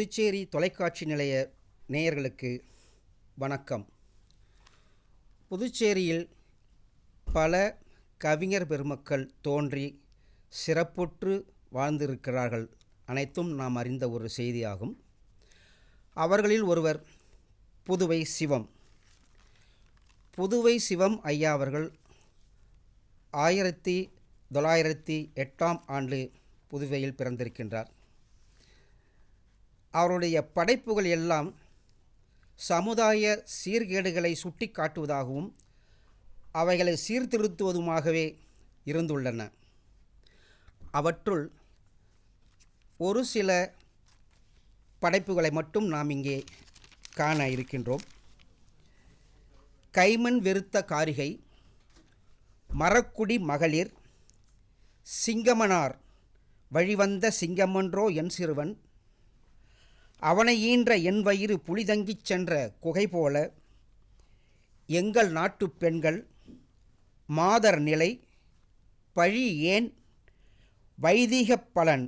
புதுச்சேரி தொலைக்காட்சி நிலைய நேயர்களுக்கு வணக்கம். புதுச்சேரியில் பல கவிஞர் பெருமக்கள் தோன்றி சிறப்புற்று வாழ்ந்திருக்கிறார்கள். அனைத்தும் நாம் அறிந்த ஒரு செய்தியாகும். அவர்களில் ஒருவர் புதுவை சிவம். புதுவை சிவம் ஐயா அவர்கள் ஆயிரத்தி தொள்ளாயிரத்தி எட்டாம் ஆண்டு புதுவையில் பிறந்திருக்கின்றார். அவருடைய படைப்புகள் எல்லாம் சமுதாய சீர்கேடுகளை சுட்டி காட்டுவதாகவும் அவைகளை சீர்திருத்துவதுமாகவே இருந்துள்ளன. அவற்றுள் ஒரு சில படைப்புகளை மட்டும் நாம் இங்கே காண இருக்கின்றோம். கைமண் வெறுத்த காரிகை மரக்குடி மகளிர் சிங்கமனார் வழிவந்த சிங்கமன்றோ என் சிறுவன் அவனை ஈன்ற என் வயிறு புலிதங்கிச் சென்ற குகை போல எங்கள் நாட்டுப் பெண்கள் மாதர் நிலை பழி ஏன் வைதீகப் பலன்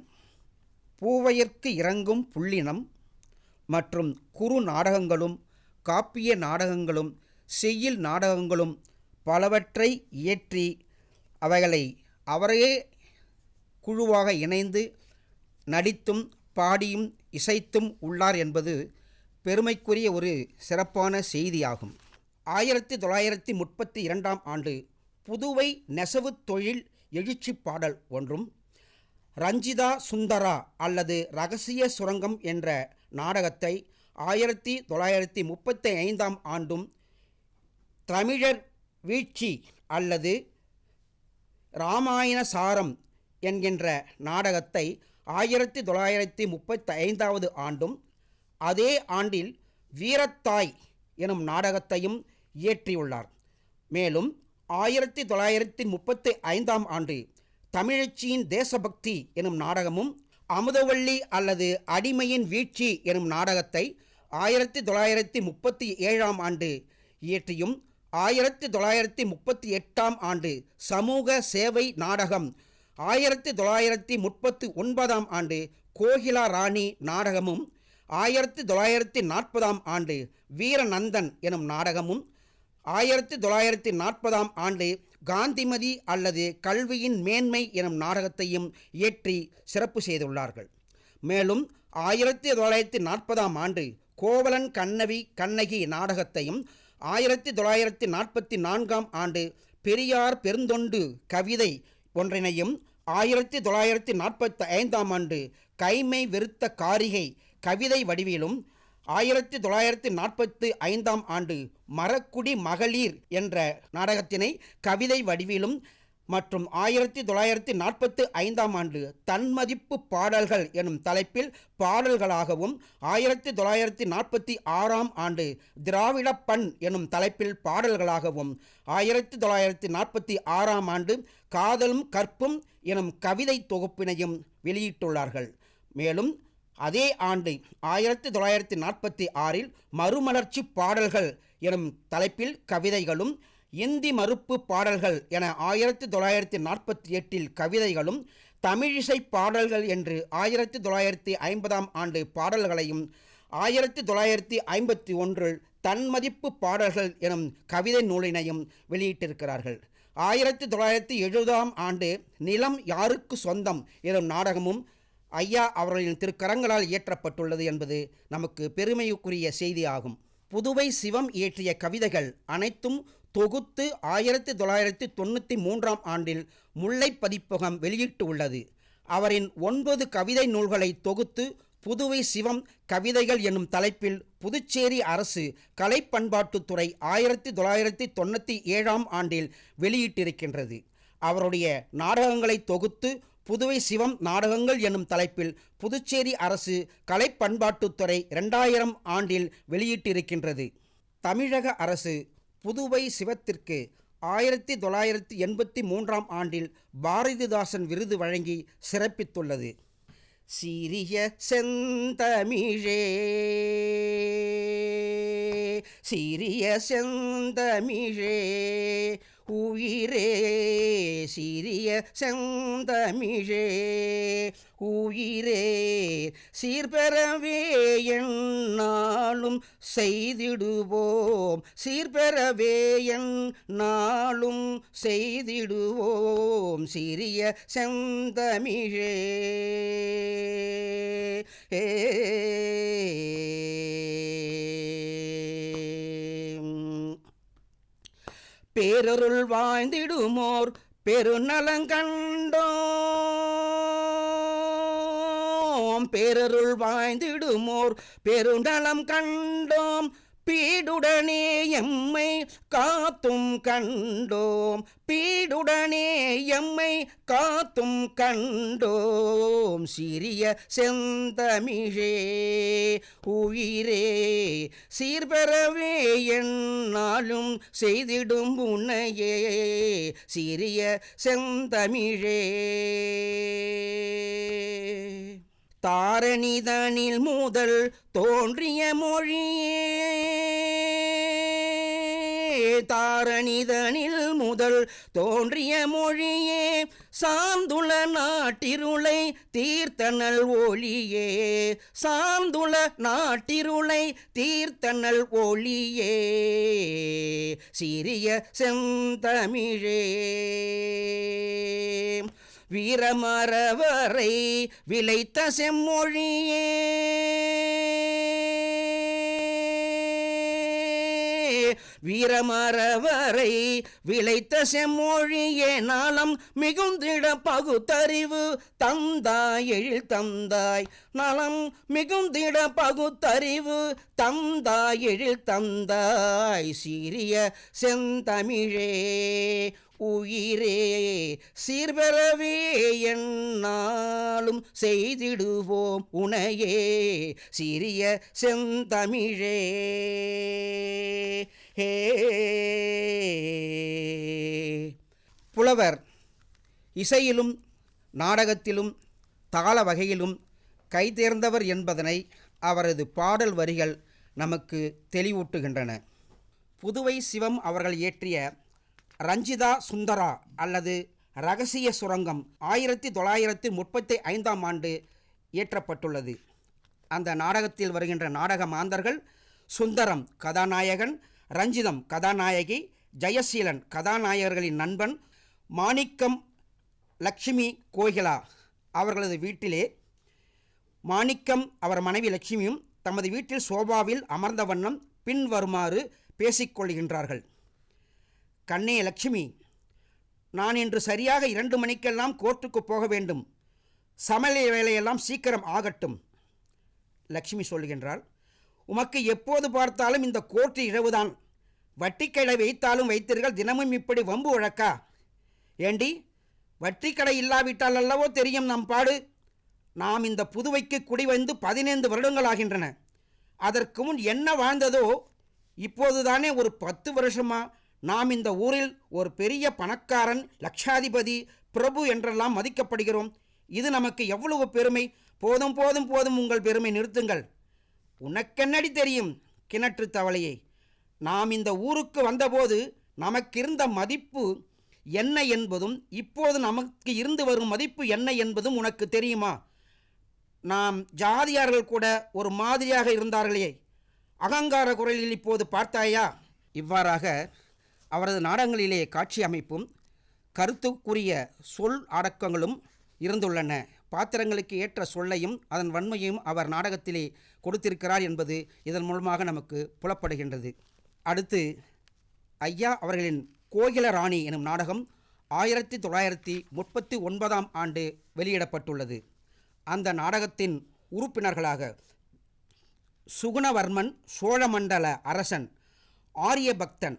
பூவையர்க்கு இறங்கும் புள்ளினம் மற்றும் குறு நாடகங்களும் காப்பிய நாடகங்களும் செய்யுள் நாடகங்களும் பலவற்றை இயற்றி அவைகளை அவரையே குழுவாக இணைந்து நடித்தும் பாடியும் இசைத்தும் உள்ளார் என்பது பெருமைக்குரிய ஒரு சிறப்பான செய்தியாகும். ஆயிரத்தி தொள்ளாயிரத்தி முப்பத்தி இரண்டாம் ஆண்டு புதுவை நெசவு தொழில் எழுச்சி பாடல் ஒன்றும் ரஞ்சிதா சுந்தரா அல்லது ரகசிய சுரங்கம் என்ற நாடகத்தை ஆயிரத்தி தொள்ளாயிரத்தி முப்பத்தி ஐந்தாம் ஆண்டும் தமிழர் வீழ்ச்சி அல்லது இராமாயண சாரம் என்கின்ற நாடகத்தை ஆயிரத்தி தொள்ளாயிரத்தி முப்பத்தி ஐந்தாவது ஆண்டும் அதே ஆண்டில் வீரத்தாய் எனும் நாடகத்தையும் இயற்றியுள்ளார். மேலும் ஆயிரத்தி தொள்ளாயிரத்தி முப்பத்தி ஐந்தாம் ஆண்டு தமிழச்சியின் தேசபக்தி எனும் நாடகமும் அமுதவள்ளி அல்லது அடிமையின் வீழ்ச்சி எனும் நாடகத்தை ஆயிரத்தி தொள்ளாயிரத்தி முப்பத்தி ஏழாம் ஆண்டு இயற்றியும் ஆயிரத்தி தொள்ளாயிரத்தி முப்பத்தி எட்டாம் ஆண்டு சமூக சேவை நாடகம் ஆயிரத்தி தொள்ளாயிரத்தி முப்பத்தி ஒன்பதாம் ஆண்டு கோகிலா ராணி நாடகமும் ஆயிரத்தி தொள்ளாயிரத்தி நாற்பதாம் ஆண்டு வீரநந்தன் எனும் நாடகமும் ஆயிரத்தி தொள்ளாயிரத்தி நாற்பதாம் ஆண்டு காந்திமதி அல்லது கல்வியின் மேன்மை எனும் நாடகத்தையும் இயற்றி சிறப்பு செய்துள்ளார்கள். மேலும் ஆயிரத்தி தொள்ளாயிரத்தி நாற்பதாம் ஆண்டு கோவலன் கண்ணவி கண்ணகி நாடகத்தையும் ஆயிரத்தி தொள்ளாயிரத்தி நாற்பத்தி நான்காம் ஆண்டு பெரியார் பெருந்தொண்டு கவிதை ஒன்றினையும் ஆயிரத்தி தொள்ளாயிரத்தி நாற்பத்தி ஐந்தாம் ஆண்டு கைமை வெறுத்த காரிகை கவிதை வடிவிலும் ஆயிரத்தி தொள்ளாயிரத்தி நாற்பத்தி ஐந்தாம் ஆண்டு மரக்குடி மகளிர் என்ற நாடகத்தினை கவிதை வடிவிலும் மற்றும் ஆயிரத்தி தொள்ளாயிரத்தி நாற்பத்தி ஐந்தாம் ஆண்டு தன்மதிப்பு பாடல்கள் எனும் தலைப்பில் பாடல்களாகவும் ஆயிரத்தி தொள்ளாயிரத்தி நாற்பத்தி ஆறாம் ஆண்டு திராவிட பண் எனும் தலைப்பில் பாடல்களாகவும் ஆயிரத்தி தொள்ளாயிரத்தி நாற்பத்தி ஆறாம் ஆண்டு காதலும் கற்பும் எனும் கவிதை தொகுப்பினையும் வெளியிட்டுள்ளார்கள். மேலும் அதே ஆண்டு ஆயிரத்தி தொள்ளாயிரத்தி நாற்பத்தி ஆறில் மறுமலர்ச்சி பாடல்கள் எனும் தலைப்பில் கவிதைகளும் இந்தி மறுப்பு பாடல்கள் என ஆயிரத்தி தொள்ளாயிரத்தி நாற்பத்தி எட்டில் கவிதைகளும் தமிழிசை பாடல்கள் என்று ஆயிரத்தி தொள்ளாயிரத்தி ஐம்பதாம் ஆண்டு பாடல்களையும் ஆயிரத்தி தொள்ளாயிரத்தி ஐம்பத்தி ஒன்றில் தன்மதிப்பு பாடல்கள் எனும் கவிதை நூலினையும் வெளியிட்டிருக்கிறார்கள். ஆயிரத்தி தொள்ளாயிரத்தி எழுபதாம் ஆண்டு நிலம் யாருக்கு சொந்தம் எனும் நாடகமும் ஐயா அவர்களின் திருக்கரங்களால் இயற்றப்பட்டுள்ளது என்பது நமக்கு பெருமைக்குரிய செய்தியாகும். புதுவை சிவம் இயற்றிய கவிதைகள் அனைத்தும் தொகுத்து ஆயிரத்தி தொள்ளாயிரத்தி தொண்ணூற்றி மூன்றாம் ஆண்டில் முல்லை பதிப்பகம் வெளியிட்டு உள்ளது. அவரின் ஒன்பது கவிதை நூல்களை தொகுத்து புதுவை சிவம் கவிதைகள் என்னும் தலைப்பில் புதுச்சேரி அரசு கலை பண்பாட்டுத்துறை ஆயிரத்தி தொள்ளாயிரத்தி தொண்ணூற்றி ஏழாம் ஆண்டில் வெளியிட்டிருக்கின்றது. அவருடைய நாடகங்களை தொகுத்து புதுவை சிவம் நாடகங்கள் என்னும் தலைப்பில் புதுச்சேரி அரசு கலை பண்பாட்டுத்துறை ரெண்டாயிரம் ஆண்டில் வெளியிட்டிருக்கின்றது. தமிழக அரசு புதுவை சிவத்திற்கு ஆயிரத்தி தொள்ளாயிரத்தி எண்பத்தி மூன்றாம் ஆண்டில் பாரதிதாசன் விருது வழங்கி சிறப்பித்துள்ளது. சிறிய செந்தமிழே சிறிய செந்தமிழே உயிரே சிறிய செந்தமிழே. உயிரே சீர்பெறவே என்னாலும் செய்திடுவோம். சீர்பெறவே என் நாளும் செய்திடுவோம். சிறிய செந்தமிழே. ஏ. பேரருள் வாழ்ந்திடுமோர் பெருநலங்கண்டோம் பேரருள் வாழ்ந்திடுமோர் பெருநலம் கண்டோம். பீடுடனே எம்மை காத்தும் கண்டோம். பீடுடனே எம்மை காத்தும் கண்டோம். சிறிய செந்தமிழே உயிரே சீர்பெறவே என்னாலும் செய்திடும் உன்னையே. சிறிய செந்தமிழே. தாரணிதனில் முதல் தோன்றிய மொழியே. தாரணிதனில் முதல் தோன்றிய மொழியே. சாந்துள நாட்டிருளை தீர்த்தனல் ஒளியே. சாந்துள நாட்டிருளை தீர்த்தனல் ஒளியே. சிறிய செந்தமிழே. வீரமரவரை விளைத்த செம்மொழியே. வீரமரவரை விளைத்த செம்மொழியே நாளம் மிகுந்திட பகுத்தறிவு தந்தாய் எழில் தந்தாய். நலம் மிகுந்திட பகுத்தறிவு தந்தாய் எழில் தந்தாய். சீரிய செந்தமிழே உயிரே சீர்பெறவே என்னாலும் செய்திடுவோம் உனையே சிறிய செந்தமிழே. ஹே. புலவர் இசையிலும் நாடகத்திலும் தாள வகையிலும் கைதேர்ந்தவர் என்பதனை அவரது பாடல் வரிகள் நமக்கு தெளிவூட்டுகின்றன. புதுவை சிவம் அவர்கள் இயற்றிய ரஞ்சிதா சுந்தரா அல்லது ரகசிய சுரங்கம் ஆயிரத்தி தொள்ளாயிரத்தி முப்பத்தி ஐந்தாம் ஆண்டு இயற்றப்பட்டுள்ளது. அந்த நாடகத்தில் வருகின்ற நாடக மாந்தர்கள் சுந்தரம் கதாநாயகன் ரஞ்சிதம் கதாநாயகி ஜெயசீலன் கதாநாயகர்களின் நண்பன் மாணிக்கம் லக்ஷ்மி கோகிலா அவர்களது வீட்டிலே. மாணிக்கம் அவர் மனைவி லட்சுமியும் தமது வீட்டில் சோபாவில் அமர்ந்த வண்ணம் பின்வருமாறு பேசிக்கொள்கின்றார்கள். கண்ணே லட்சுமி நான் இன்று சரியாக இரண்டு மணிக்கெல்லாம் கோர்ட்டுக்கு போக வேண்டும். சமையல் வேலையெல்லாம் சீக்கிரம் ஆகட்டும். லட்சுமி சொல்கின்றாள் உமக்கு எப்போது பார்த்தாலும் இந்த கோர்ட்டு இரவுதான். வட்டிக்கடை வைத்தாலும் வைத்தீர்கள் தினமும் இப்படி வம்பு வழக்கா? ஏண்டி வட்டிக்கடை இல்லாவிட்டால் அல்லவோ தெரியும் நம் பாடு? நாம் இந்த புதுவைக்கு குடி வந்து பதினைந்து வருடங்களாகின்றன அதற்கு முன் என்ன வாழ்ந்ததோ இப்போதுதானே ஒரு பத்து வருஷமாக நாம் இந்த ஊரில் ஒரு பெரிய பணக்காரன் லட்சாதிபதி பிரபு என்றெல்லாம் மதிக்கப்படுகிறோம். இது நமக்கு எவ்வளவு பெருமை? போதும் போதும் போதும் உங்கள் பெருமை நிறுத்துங்கள். உனக்கென்னடி தெரியும் கிணற்று தவளையே? நாம் இந்த ஊருக்கு வந்தபோது நமக்கிருந்த மதிப்பு என்ன என்பதும் இப்போது நமக்கு இருந்து வரும் மதிப்பு என்ன என்பதும் உனக்கு தெரியுமா? நாம் ஜாதியார்கள் கூட ஒரு மாதிரியாக இருந்தார்களே. அகங்கார குரலில் இப்போது பார்த்தாயா? இவ்வாறாக அவரது நாடகங்களிலே காட்சி அமைப்பும் கருத்துக்குரிய சொல் அடக்கங்களும் இருந்துள்ளன. பாத்திரங்களுக்கு ஏற்ற சொல்லையும் அதன் வன்மையும் அவர் நாடகத்திலே கொடுத்திருக்கிறார் என்பது இதன் மூலமாக நமக்கு புலப்படுகின்றது. அடுத்து ஐயா அவர்களின் கோகில ராணி எனும் நாடகம் ஆயிரத்தி தொள்ளாயிரத்தி முப்பத்தி ஒன்பதாம் ஆண்டு வெளியிடப்பட்டுள்ளது. அந்த நாடகத்தின் உறுப்பினர்களாக சுகுணவர்மன் சோழமண்டல அரசன் ஆரியபக்தன்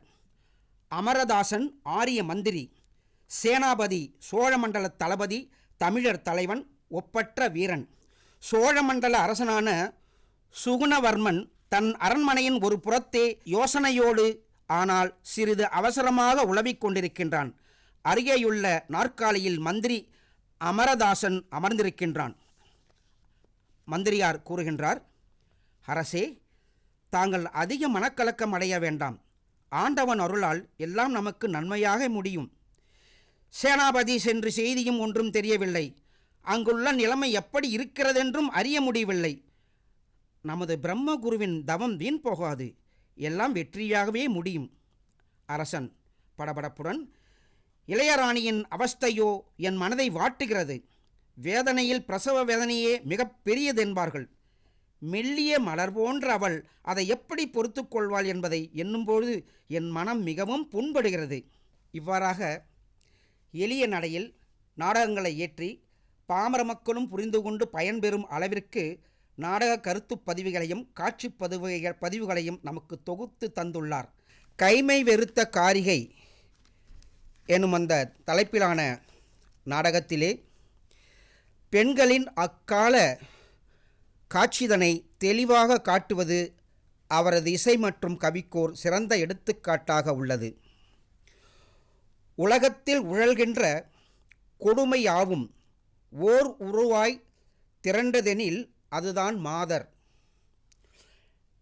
அமரதாசன் ஆரிய மந்திரி சேனாபதி சோழமண்டல தளபதி தமிழர் தலைவன் ஒப்பற்ற வீரன். சோழமண்டல அரசனான சுகுணவர்மன் தன் அரண்மனையின் ஒரு புறத்தே யோசனையோடு ஆனால் சிறிது அவசரமாக உழவிக் கொண்டிருக்கின்றான். அருகேயுள்ள நாற்காலியில் மந்திரி அமரதாசன் அமர்ந்திருக்கின்றான். மந்திரியார் கூறுகின்றார் அரசே தாங்கள் அதிக மனக்கலக்கம் அடைய வேண்டாம். ஆண்டவன் அருளால் எல்லாம் நமக்கு நன்மையாக முடியும். சேனாபதி சென்று செய்தியும் ஒன்றும் தெரியவில்லை. அங்குள்ள நிலைமை எப்படி இருக்கிறதென்றும் அறிய முடியவில்லை. நமது பிரம்மகுருவின் தவம் வீண் போகாது. எல்லாம் வெற்றியாகவே முடியும். அரசன் படபடப்புடன் இளையராணியின் அவஸ்தையோ என் மனதை வாட்டுகிறது. வேதனையில் பிரசவ வேதனையே மிகப் பெரியதென்பார்கள். மெல்லிய மலர் போன்ற அவள் அதை எப்படி பொறுத்து கொள்வாள் என்பதை எண்ணும்போது என் மனம் மிகவும் புண்படுகிறது. இவ்வாறாக எளிய நடையில் நாடகங்களை ஏற்றி பாமர மக்களும் புரிந்து கொண்டு பயன்பெறும் அளவிற்கு நாடக கருத்துப் பதிவுகளையும் காட்சி பதிவுகள் பதிவுகளையும் நமக்கு தொகுத்து தந்துள்ளார். கைமை வெறுத்த காரிகை எனும் அந்த தலைப்பிலான நாடகத்திலே பெண்களின் அக்கால காட்சிதனை தெளிவாக காட்டுவது அவரது இசை மற்றும் கவிக்கோர் சிறந்த எடுத்துக்காட்டாக உள்ளது. உலகத்தில் உழல்கின்ற கொடுமையாவும் ஓர் உருவாய் திரண்டதெனில் அதுதான் மாதர்.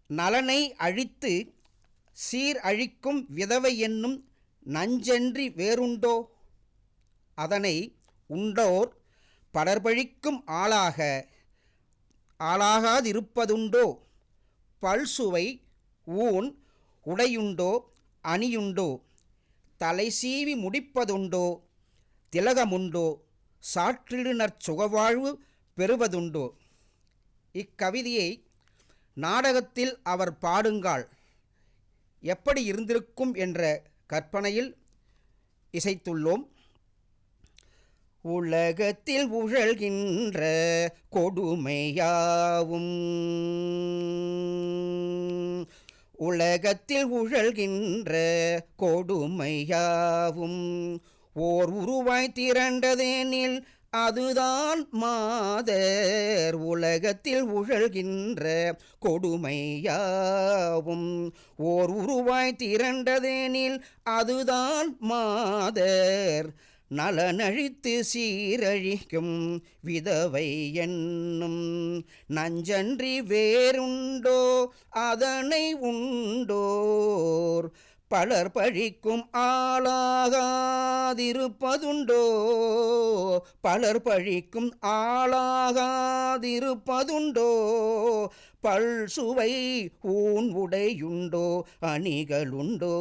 நலனை அழித்து சீர் அழிக்கும் விதவை என்னும் நஞ்சன்றி வேறுண்டோ? அதனை உண்டோர் படர்பழிக்கும் ஆளாக ஆளாகாதிருப்பதுண்டோ? பல்சுவை ஊன் உடையுண்டோ? அணியுண்டோ? தலை சீவி முடிப்பதுண்டோ? திலகமுண்டோ? சாற்றிடுநற் சுகவாழ்வு பெறுவதுண்டோ? இக்கவிதையை நாடகத்தில் அவர் பாடுங்கால் எப்படி இருந்திருக்கும் என்ற கற்பனையில் இசைத்துள்ளோம். உலகத்தில் உழல்கின்ற கொடுமையாவும். உலகத்தில் உழல்கின்ற கொடுமையாவும். ஓர் உருவாய் திரண்டதேனில் அதுதான் மாதர். உலகத்தில் உழல்கின்ற கொடுமையாவும். ஓர் உருவாய் திரண்டதேனில் அதுதான் மாதர். நலனழித்து சீரழிக்கும் விதவை என்னும் நஞ்சன்றி வேறுண்டோ அதனை உண்டோர். பலர் பழிக்கும் ஆளாகாதிருப்பதுண்டோ பலர் பழிக்கும் ஆளாகாதிருப்பதுண்டோ. பல் சுவை ஊன் உடையுண்டோ அணிகளுண்டோ.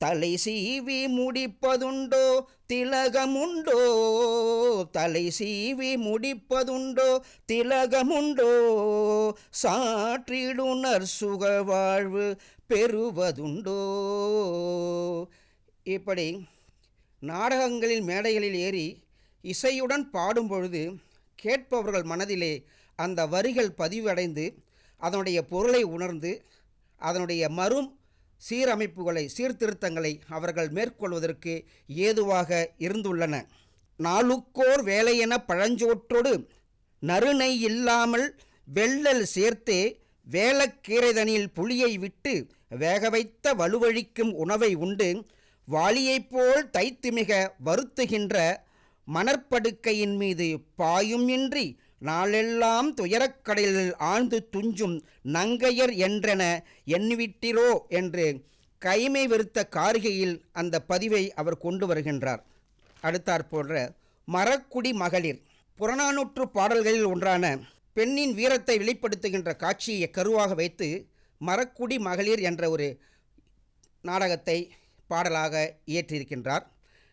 தலை சீவி முடிப்பதுண்டோ? திலகமுண்டோ? தலை சீவி முடிப்பதுண்டோ? திலகமுண்டோ? சாற்றிடுனர் சுக வாழ்வு பெறுவதுண்டோ? இப்படி நாடகங்களில் மேடைகளில் ஏறி இசையுடன் பாடும் பொழுது கேட்பவர்கள் மனதிலே அந்த வரிகள் பதிவடைந்து அதனுடைய பொருளை உணர்ந்து அதனுடைய மரும் சீரமைப்புகளை சீர்திருத்தங்களை அவர்கள் மேற்கொள்வதற்கு ஏதுவாக இருந்துள்ளன. நாளுக்கோர் வேலையென பழஞ்சோற்றோடு நறுநெய் இல்லாமல் வெள்ளல் சேர்த்தே வேலக்கீரைதனில் புளியை விட்டு வேக வைத்த வலுவழிக்கும் உணவை உண்டு வாளியைப் போல் தைத்து மிக வருத்துகின்ற மணற்படுக்கையின் மீது பாயும் இன்றி நாளெல்லாம் துயரக்கடலில் ஆழ்ந்து துஞ்சும் நங்கையர் என்றென எண்ணிவிட்டிரோ என்று கைமை வெறுத்த காரிகையில் அந்த பதிவை அவர் கொண்டு வருகின்றார். அடுத்தாற் போன்ற மரக்குடி மகளிர். புறநானூற்று பாடல்களில் ஒன்றான பெண்ணின் வீரத்தை வெளிப்படுத்துகின்ற காட்சியை கருவாக வைத்து மரக்குடி மகளிர் என்ற ஒரு நாடகத்தை பாடலாக இயற்றியிருக்கின்றார்.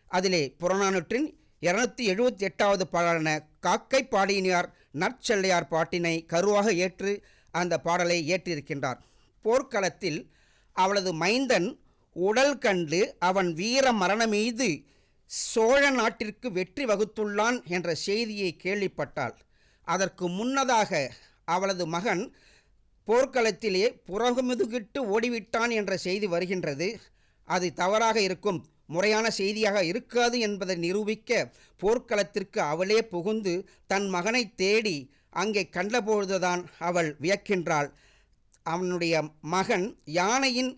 அதிலே புறநானூற்றின் இருநூத்தி எழுபத்தி எட்டாவது பாடலான காக்கை பாடியினார் நற்செல்லையார் பாட்டினை கருவாக ஏற்று அந்த பாடலை ஏற்றிருக்கின்றார். போர்க்களத்தில் அவளது மைந்தன் உடல் கண்டு அவன் வீர மரணமீது சோழ நாட்டிற்கு வெற்றி வகுத்துள்ளான் என்ற செய்தியை கேள்விப்பட்டாள். அதற்கு முன்னதாக அவளது மகன் போர்க்களத்திலே புறகுமுதுகிட்டு ஓடிவிட்டான் என்ற செய்தி வருகின்றது. அது தவறாக இருக்கும். முறையான செய்தியாக இருக்காது என்பதை நிரூபிக்க போர்க்களத்திற்கு அவளே புகுந்து தன் மகனை தேடி அங்கே கண்டபொழுதுதான் அவள் வியக்கின்றாள். அவனுடைய மகன் யானையின்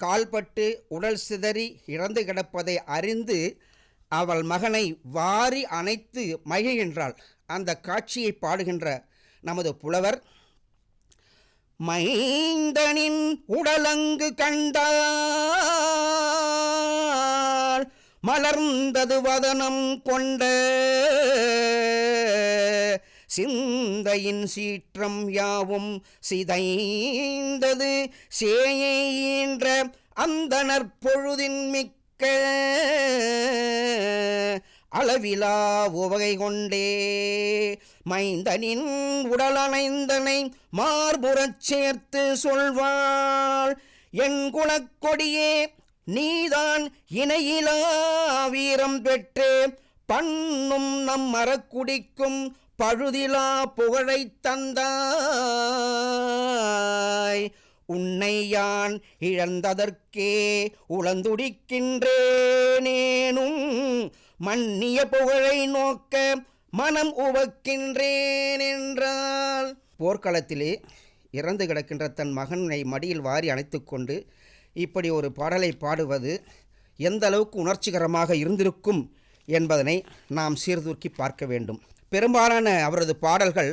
கால்பட்டு உடல் சிதறி இறந்து கிடப்பதை அறிந்து அவள் மகனை வாரி அணைத்து மகிழ்கின்றாள். அந்த காட்சியை பாடுகின்ற நமது புலவர் மைந்தனின் உடலங்கு கண்டால் மலர்ந்தது வதனம் கொண்ட சிந்தையின் சீற்றம் யாவும் சிதைந்தது. சேயின்ற அந்த நற்பொழுதின் மிக்க அளவிலா உவகை கொண்டே. மைந்தனின் உடலனைந்தனை மார்புறச் சேர்த்து சொல்வாள் என் குலக்கொடியே நீதான் இணையிலா வீரம் பெற்று. பண்ணும் நம் மரக்குடிக்கும் பழுதிலா புகழைத் தந்தாய். உன்னை யான் இழந்ததற்கே உளந்துடிக்கின்றேனேனும் மன்னிய புகழை நோக்க மனம் உவக்கின்றேன் என்றால் போர்க்களத்திலே இறந்து கிடக்கின்ற தன் மகனை மடியில் வாரி அணைத்துக்கொண்டு இப்படி ஒரு பாடலை பாடுவது எந்த அளவுக்கு உணர்ச்சிகரமாக இருந்திருக்கும் என்பதனை நாம் சீர்தூக்கி பார்க்க வேண்டும். பெரும்பாலான அவரது பாடல்கள்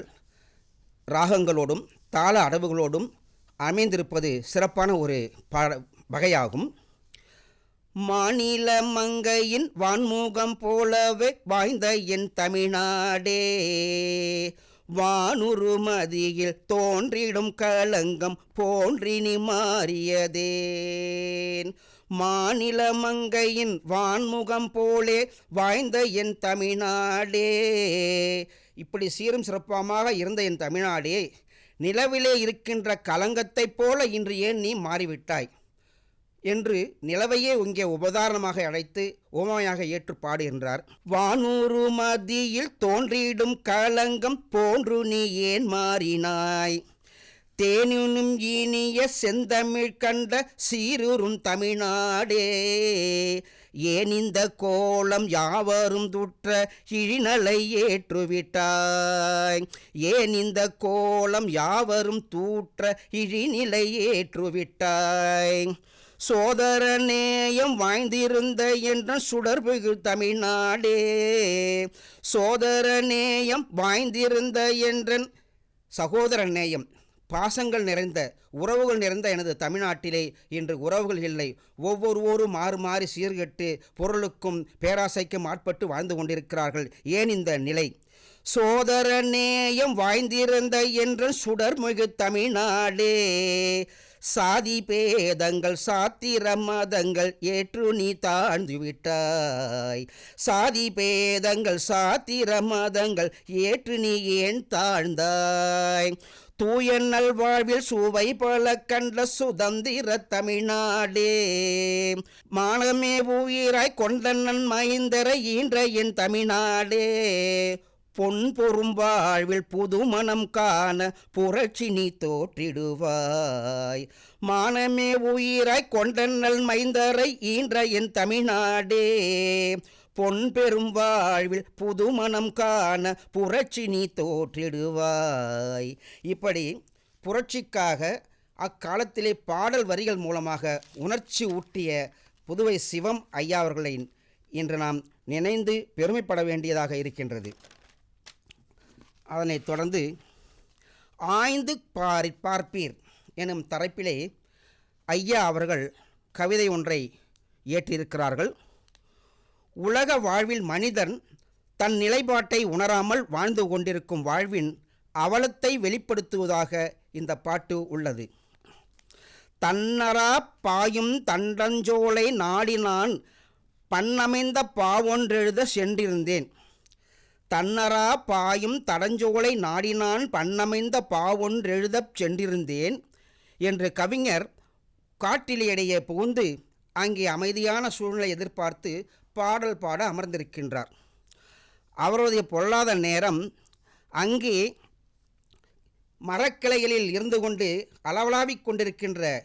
ராகங்களோடும் தாள அடவுகளோடும் அமைந்திருப்பது சிறப்பான ஒரு பா வகையாகும். மாநில மங்கையின் வான்முகம் போலவே வாய்ந்த என் தமிழ்நாடே வானுருமதியில் தோன்றிடும் களங்கம் போன்றினி மாறியதேன். மாநில மங்கையின் வான்முகம் போலே வாய்ந்த என் தமிழ்நாடே. இப்படி சீரும் சிறப்பமாக இருந்த என் தமிழ்நாடே. நிலவிலே இருக்கின்ற கலங்கத்தைப் போல இன்று ஏன் நீ மாறிவிட்டாய்? என்று நிலவையே இங்கே உபதாரணமாக அழைத்து உவமையாக ஏற்று பாடுகின்றார். வானூறு மதியில் தோன்றிடும் களங்கம் போன்று நீ ஏன் மாறினாய்? தேனினும் இனிய செந்தமிழ் கண்ட சீருறும் தமிழ்நாடே ஏன் இந்த கோலம் யாவரும் துற்ற இழிநலை ஏற்றுவிட்டாய்? ஏன் இந்த கோலம் யாவரும் தூற்ற இழிநிலை ஏற்றுவிட்டாய்? சோதர நேயம் வாய்ந்திருந்த என்ற சுடர்புகு தமிழ்நாடே. சோதர நேயம் வாய்ந்திருந்த என்றன் சகோதர நேயம் பாசங்கள் நிறைந்த உறவுகள் நிறைந்த எனது தமிழ்நாட்டிலே இன்று உறவுகள் இல்லை. ஒவ்வொருவரும் மாறு மாறி சீர்கெட்டு பொருளுக்கும் பேராசைக்கும் ஆட்பட்டு வாழ்ந்து கொண்டிருக்கிறார்கள். ஏன் இந்த நிலை? சோதர நேயம் வாய்ந்திருந்த என்ற சுடர்மிகு தமிழ்நாடே. சாதி பேதங்கள் சாத்திர மதங்கள் ஏற்று நீ தாழ்ந்து விட்டாய். சாதி பேதங்கள் சாத்திர மதங்கள் ஏற்று நீ ஏன் தாழ்ந்தாய்? தூய நல்வாழ்வில் சுவை பல கண்ட சுதந்திர தமிழ்நாடே. மானமே உயிராய் கொண்ட நன் மைந்தர ஈன்ற என் தமிழ்நாடே. பொன் பொறும்பாழ்வில் புது மனம் காண புரட்சி நீ தோற்றிடுவாய். மானமே உயிராய் கொண்டன்னல் மைந்தரை ஈன்ற என் தமிழ்நாடே. பொன் பெரும் வாழ்வில் புது மனம் காண புரட்சி நீ தோற்றிடுவாய். இப்படி புரட்சிக்காக அக்காலத்திலே பாடல் வரிகள் மூலமாக உணர்ச்சி ஊட்டிய புதுவை சிவம் ஐயா அவர்களை இன்று நாம் நினைந்து பெருமைப்பட வேண்டியதாக இருக்கின்றது. அதனைத் தொடர்ந்து ஆய்ந்து பாரி பார்ப்பீர் எனும் தரப்பிலே ஐயா அவர்கள் கவிதை ஒன்றை இயற்றியிருக்கிறார்கள் உலக வாழ்வில் மனிதன் தன் நிலைப்பாட்டை உணராமல் வாழ்ந்து கொண்டிருக்கும் வாழ்வின் அவலத்தை வெளிப்படுத்துவதாக இந்த பாட்டு உள்ளது. தன்னரா பாயும் தண்டஞ்சோலை நாடினான் பண்ணமைந்த பாவொன்றெழுத சென்றிருந்தேன். தன்னரா பாயும் தடஞ்சோலை நாடினான் பண்ணமைந்த பாவொன்றெழுதப் சென்றிருந்தேன் என்று கவிஞர் காட்டிலேயே புகுந்து அங்கே அமைதியான சூழ்நிலை எதிர்பார்த்து பாடல் பாட அமர்ந்திருக்கின்றார். அவருடைய பொல்லாத நேரம் அங்கே மரக்கிளைகளில் இருந்து கொண்டு அளவலாவிக் கொண்டிருக்கின்ற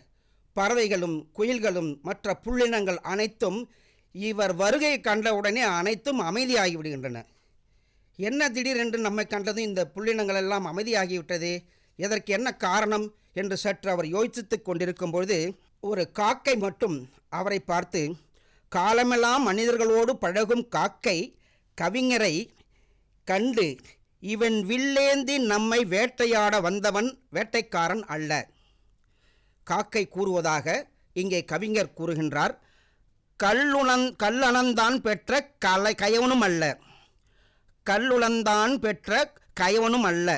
பறவைகளும் குயில்களும் மற்ற புள்ளினங்கள் அனைத்தும் இவர் வருகை கண்டவுடனே அனைத்தும் அமைதியாகிவிடுகின்றன. என்ன திடீரென்று நம்மை கண்டதும் இந்த புள்ளினங்கள் எல்லாம் அமைதியாகிவிட்டது? இதற்கு என்ன காரணம்? என்று சற்று அவர் யோசித்துக் கொண்டிருக்கும் பொழுது ஒரு காக்கை மட்டும் அவரை பார்த்து காலமெல்லாம் மனிதர்களோடு பழகும் காக்கை கவிஞரை கண்டு இவன் வில்லேந்தி நம்மை வேட்டையாட வந்தவன் வேட்டைக்காரன் அல்ல. காக்கை கூறுவதாக இங்கே கவிஞர் கூறுகின்றார். கல்லுணன் கல்லணந்தான் பெற்ற கலை கயவனும் அல்ல. கல்லுளந்தான் பெற்ற கயவனும் அல்ல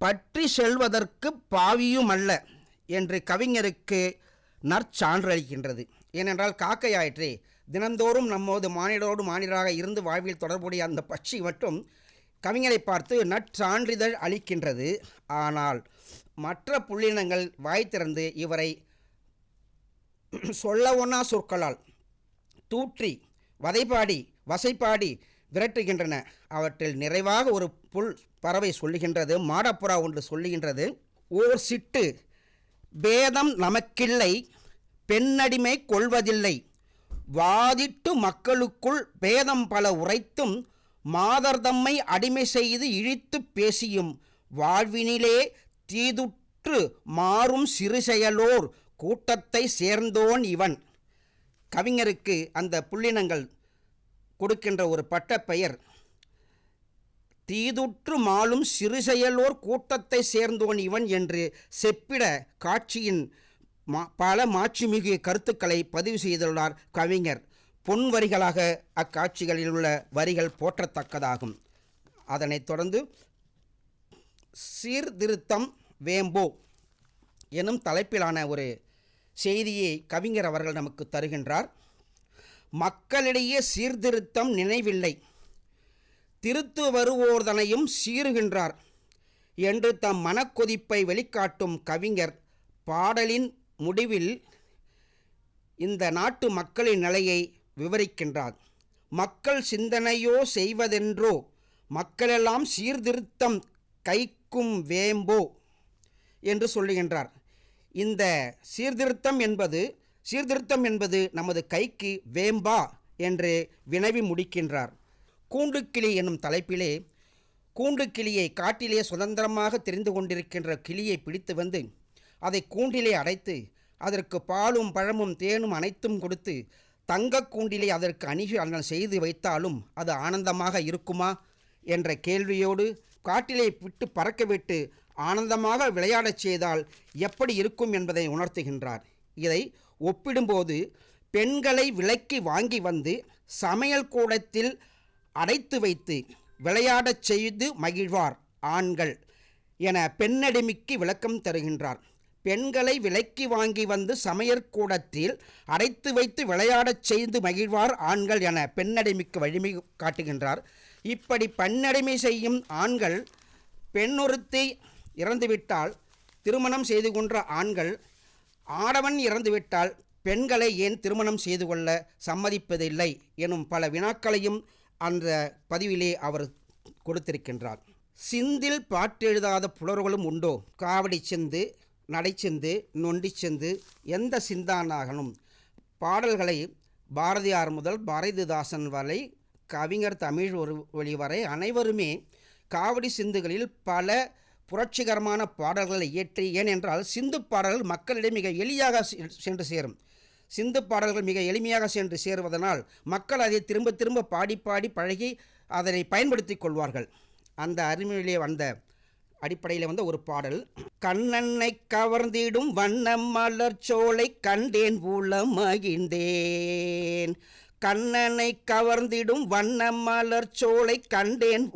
பற்றி செல்வதற்கு பாவியும் அல்ல என்று கவிஞருக்கு நற்சான்று அளிக்கின்றது ஏனென்றால் காக்கையாயிற்றே தினந்தோறும் நம்மோடு மானிடரோடு மானிடராக இருந்து வாழ்வில் தொடர்புடைய அந்த பட்சி மட்டும் கவிஞரை பார்த்து நற்சான்றிதழ் அளிக்கின்றது. ஆனால் மற்ற புள்ளினங்கள் வாய் திறந்து இவரை சொல்ல ஒன்னா சொற்களால் தூற்றி வதைப்பாடி வசைப்பாடி விரட்டுகின்றன. அவற்றில் நிறைவாக ஒரு புல் பறவை சொல்லுகின்றது மாடப்புறா ஒன்று சொல்லுகின்றது. ஓர் சிட்டு பேதம் நமக்கில்லை பெண்ணடிமை கொள்வதில்லை. வாதிட்டு மக்களுக்குள் பேதம் பல உரைத்தும் மாதர் தம்மை அடிமை செய்து இழித்துப் பேசியும். வாழ்வினிலே தீதுற்று மாறும் சிறு செயலோர் கூட்டத்தை சேர்ந்தோன் இவன். கவிஞருக்கு அந்த புள்ளினங்கள் கொடுக்கின்ற ஒரு பட்டப்பெயர் தீதுற்று மாலும் சிறு செயலோர் கூட்டத்தை சேர்ந்தோன் இவன் என்று செப்பிட காட்சியின் மா பல மாட்சிமிகு கருத்துக்களை பதிவு செய்துள்ளார் கவிஞர். பொன் வரிகளாக அக்காட்சிகளில் உள்ள வரிகள் போற்றத்தக்கதாகும். அதனைத் தொடர்ந்து சீர்திருத்தம் வேம்போ எனும் தலைப்பிலான ஒரு செய்தியை கவிஞர் அவர்கள் நமக்கு தருகின்றார். மக்களிடையே சீர்திருத்தம் நினைவில்லை. திருத்து வருவோர்தனையும் சீறுகின்றார். என்று தம் மனக்கொதிப்பை வெளிக்காட்டும் கவிஞர் பாடலின் முடிவில் இந்த நாட்டு மக்களின் நிலையை விவரிக்கின்றார். மக்கள் சிந்தனையோ செய்வதென்றோ மக்களெல்லாம் சீர்திருத்தம் கைக்கும் வேம்போ என்று சொல்லுகின்றார். இந்த சீர்திருத்தம் என்பது சீர்திருத்தம் என்பது நமது கைக்கு வேம்பா என்று வினவி முடிக்கின்றார். கூண்டுக்கிளி என்னும் தலைப்பிலே கூண்டு கிளியை காட்டிலே சுதந்திரமாக தெரிந்து கொண்டிருக்கின்ற கிளியை பிடித்து வந்து அதை கூண்டிலே அடைத்து அதற்கு பாலும் பழமும் தேனும் அனைத்தும் கொடுத்து தங்கக் கூண்டிலே அதற்கு அணிகு அண்ணல் செய்து வைத்தாலும் அது ஆனந்தமாக இருக்குமா என்ற கேள்வியோடு காட்டிலே விட்டு பறக்கவிட்டு ஆனந்தமாக விளையாடச் செய்தால் எப்படி இருக்கும் என்பதை உணர்த்துகின்றார். இதை ஒப்பிடும்போது பெண்களை விலைக்கு வாங்கி வந்து சமையல் கூடத்தில் அடைத்து வைத்து விளையாடச் செய்து மகிழ்வார் ஆண்கள் என பெண்ணடிமைக்கு விளக்கம் தருகின்றார். பெண்களை விலைக்கு வாங்கி வந்து சமையற்கூடத்தில் அடைத்து வைத்து விளையாடச் செய்து மகிழ்வார் ஆண்கள் என பெண்ணடிமைக்கு வலிமை காட்டுகின்றார். இப்படி பெண்ணடிமை செய்யும் ஆண்கள் பெண்ணொருத்தி இறந்துவிட்டால் திருமணம் செய்து கொன்ற ஆண்கள் ஆடவன் இறந்துவிட்டால் பெண்களை ஏன் திருமணம் செய்து கொள்ள சம்மதிப்பதில்லை எனும் பல வினாக்களையும் அந்த பதிவிலே அவர் கொடுத்திருக்கின்றார். சிந்தில் பாட்டெழுதாத புலர்களும் உண்டோ? காவடி செந்து நடைச்செந்து நொண்டி செந்து எந்த சிந்தானாகனும்? பாடல்களை பாரதியார் முதல் பாரதிதாசன் வரை கவிஞர் தமிழ் ஒரு வழி வரை அனைவருமே காவடி சிந்துகளில் பல புரட்சிகரமான பாடல்களை இயற்றி ஏனென்றால் சிந்து பாடல்கள் மக்களிடையே மிக எளியாக செ- சென்று சேரும். சிந்து பாடல்கள் மிக எளிமையாக சென்று சேருவதனால் மக்கள் அதை திரும்ப திரும்ப பாடி பாடி பழகி அதனை பயன்படுத்தி கொள்வார்கள். அந்த அருமையிலே வந்த அடிப்படையில் வந்த ஒரு பாடல். கண்ணனை கவர்ந்திடும் வண்ண மலர் சோலை கண்டேன் உளமகிழ்ந்தேன். கண்ணனை கவர்ந்திடும் வண்ண மலர் சோலை கண்டேன்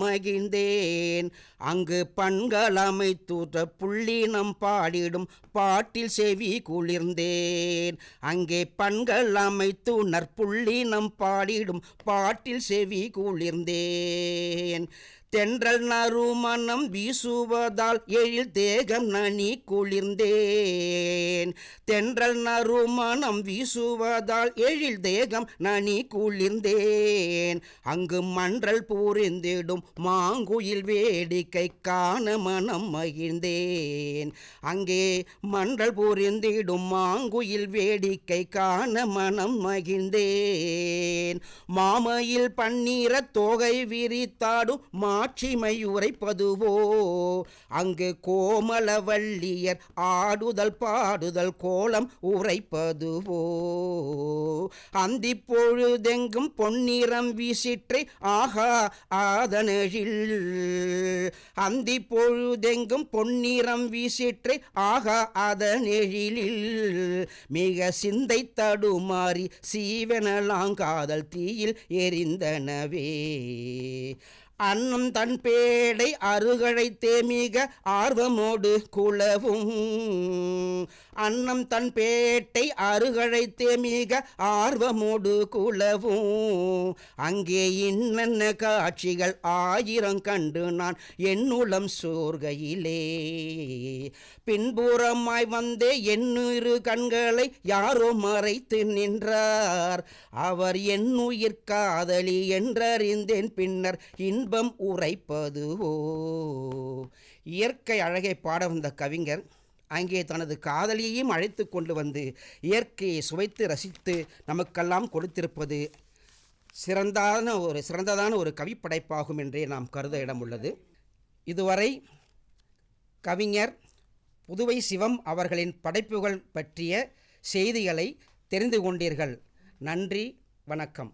மகிழ்ந்தேன் அங்கு பண்கள் அமைத்துற புள்ளினம் பாடிடும் பாட்டில் செவி குளிர்ந்தேன். அங்கே பண்கள் அமைத்து நற்புள்ளினம் பாடிடும் பாட்டில் செவி குளிர்ந்தேன். தென்றல் நறுமணம் வீசுவதால் எழில் தேகம் நனி குளிர்ந்தேன். தென்றல் நறுமணம் வீசுவதால் எழில் தேகம் நனி குளிர்ந்தேன். அங்கு மன்றல் பூரிந்திடும் மாங்குயில் வேடிக்கை காண மனம் மகிழ்ந்தேன். அங்கே மன்றல் பூரிந்திடும் மாங்குயில் வேடிக்கை காண மனம் மகிழ்ந்தேன். மாமையில் பன்னீர தோகை விரித்தாடும் மா மாட்சிமை அங்கு கோமலவள்ளியர் ஆடுதல் பாடுதல் கோலம் உரைப்பதுவோ அந்தி பொழுதெங்கும் பொன்னிறம் வீசிற்றே ஆகா ஆதனழில். அந்தி பொழுதெங்கும் பொன்னிறம் வீசிற்றே ஆகா அதனெழிலில் மிக சிந்தை தடுமாறி சீவனலாங்காதல் தீயில் எரிந்தனவே. அன்னம் தன் பேடை அருகழை தேமிக ஆர்வமோடு குளவும் அன்னம் தன் பேட்டை அருகழை தேமிக ஆர்வமோடு குளவும் அங்கே இன்னென்ன காட்சிகள் ஆயிரம் கண்டு நான் என்னுளம் சோர்கையிலே. பின்புறமாய் வந்தே என்னிரு கண்களை யாரோ மறைத்து நின்றார். அவர் என்னுயிர் காதலி என்றறிந்தேன். பின்னர் இன்பம் உரைப்பதுவோ இயற்கை அழகை பாட வந்த கவிஞர் அங்கே தனது காதலியையும் அழைத்து கொண்டு வந்து இயற்கையை சுவைத்து ரசித்து நமக்கெல்லாம் கொடுத்திருப்பது சிறந்தான ஒரு சிறந்ததான ஒரு கவிப்படைப்பாகும் என்றே நாம் கருத இடம் உள்ளது. இதுவரை கவிஞர் புதுவை சிவம் அவர்களின் படைப்புகள் பற்றிய செய்திகளை தெரிந்து கொண்டீர்கள். நன்றி வணக்கம்.